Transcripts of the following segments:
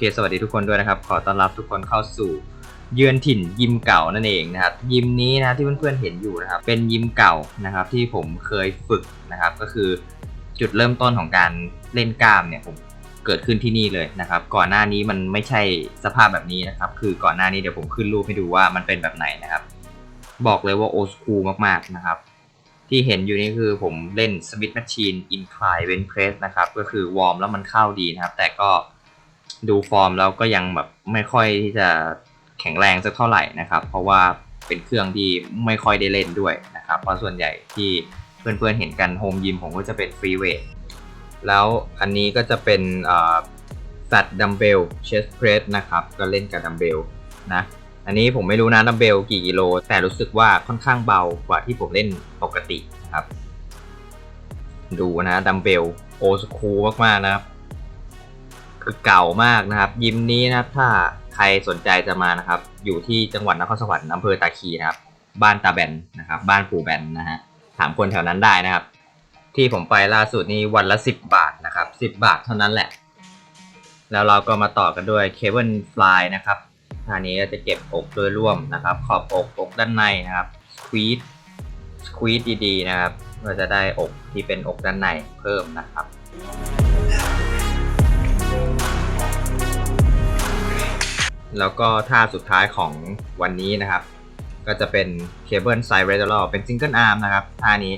เคสวัสดีทุกคนด้วยนะครับ ขอต้อนรับทุกคนเข้าสู่เยือนถิ่นยิมเก่านั่นเองนะครับ ยิมนี้นะที่เพื่อนๆเห็นอยู่นะครับ เป็นยิมเก่านะครับที่ผมเคยฝึกนะครับ ก็คือจุดเริ่มต้นของการเล่นกล้ามเนี่ยผมเกิดขึ้นที่นี่เลยนะครับ ก่อนหน้านี้มันไม่ใช่สภาพแบบนี้นะครับ คือก่อนหน้านี้เดี๋ยวผมขึ้นรูปให้ดูว่ามันเป็นแบบไหนนะครับ บอกเลยว่าโอ c คูลมากๆนะครับ ที่เห็นอยู่นี่คือผมเล่น Smith Machine Incline Bench Press นะครับ ก็คือวอร์มแล้วมันเข้าดีนะครับ แต่ก็ ดูฟอร์มแล้วก็ยังแบบไม่ค่อยที่จะแข็งแรงสักเท่าไหร่นะครับ เพราะว่าเป็นเครื่องที่ไม่ค่อยได้เล่นด้วยนะครับ เพราะส่วนใหญ่ที่เพื่อนๆเห็นกันโฮมยิมผมก็จะเป็นฟรีเวทแล้วอันนี้ก็จะเป็นแฟตดัมเบลเชสเพรสนะครับก็เล่นกับดัมเบลนะอันนี้ผมไม่รู้นะดัมเบลกี่กิโล แต่รู้สึกว่าค่อนข้างเบากว่าที่ผมเล่นปกตินะครับ ดูนะดัมเบลโอสคูมากๆนะครับ เก่ามากนะครับ ยิมนี้นะครับ ถ้าใครสนใจจะมานะครับ อยู่ที่จังหวัดนครสวรรค์อำเภอตาคีนะครับ บ้านตาแบนนะครับ บ้านปู่แบนนะฮะถามคนแถวนั้นได้นะครับ ที่ผมไปล่าสุดนี่วันละ 10 บาทนะครับ 10 บาทเท่านั้นแหละ แล้วเราก็มาต่อกันด้วยเคเบิลฟลายนะครับท่านี้จะเก็บอกโดยร่วมนะครับ ขอบอกอกด้านในนะครับสควีดสควีดดีๆนะครับเราจะได้อกที่เป็นอกด้านในเพิ่มนะครับ แล้วก็ท่าสุดท้ายของวันนี้นะครับ ก็จะเป็นเคเบิลไซเรดอลเป็นซิงเกิลอาร์มนะครับท่านี้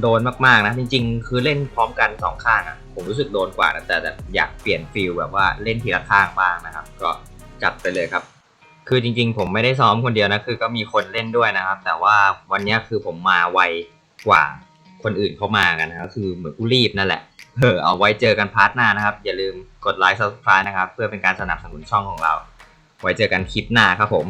โดนมากๆนะ จริงๆ คือเล่นพร้อมกันสองข้างอะผมรู้สึกโดนกว่านะแต่แบบอยากเปลี่ยนฟิลแบบว่าเล่นทีละข้างบ้างนะครับ ก็จัดไปเลยครับ คือจริงๆ ผมไม่ได้ซ้อมคนเดียวนะคือก็มีคนเล่นด้วยนะครับ แต่ว่าวันนี้คือผมมาไวกว่าคนอื่นเขามากันนะครับคือเหมือนกูรีบนั่นแหละเออเอาไว้เจอกันพาร์ทหน้านะครับ อย่าลืมกดไลค์ subscribe นะครับ เพื่อเป็นการสนับสนุนช่องของเรา ไว้เจอกันคลิปหน้าครับผม